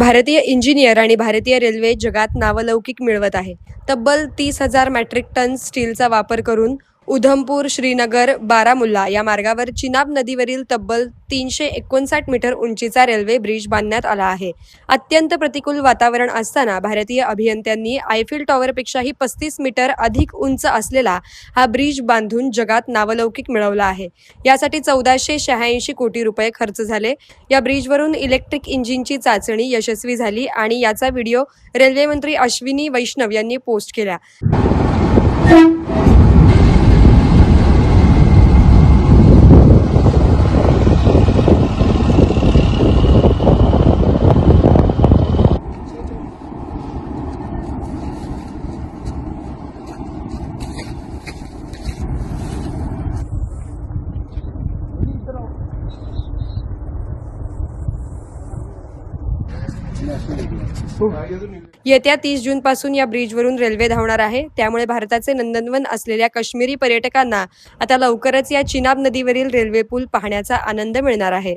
भारतीय इंजिनियर आणि भारतीय रेल्वे जगात नावलौकिक मिळवत आहे. तब्बल तीस हजार मॅट्रिक टन स्टीलचा वापर करून उधमपूर श्रीनगर बारामुल्ला या मार्गावर चिनाब नदीवरील तब्बल तीनशे एकोणसाठ मीटर उंचीचा रेल्वे ब्रिज बांधण्यात आला आहे. अत्यंत प्रतिकूल वातावरण असताना भारतीय अभियंत्यांनी आयफिल टॉवरपेक्षाही पस्तीस मीटर अधिक उंच असलेला हा ब्रिज बांधून जगात नावलौकिक मिळवला आहे. यासाठी चौदाशे शहाऐंशी कोटी रुपये खर्च झाले. या ब्रिजवरून इलेक्ट्रिक इंजिनची चाचणी यशस्वी झाली आणि याचा व्हिडिओ रेल्वेमंत्री अश्विनी वैष्णव यांनी पोस्ट केला. येत्या तीस जून पासून या ब्रिजवरून रेल्वे धावणार आहे. त्यामुळे भारताचे नंदनवन असलेल्या काश्मीरी पर्यटकांना आता लवकरच या चिनाब नदीवरील रेल्वे पूल पाहण्याचा आनंद मिळणार आहे.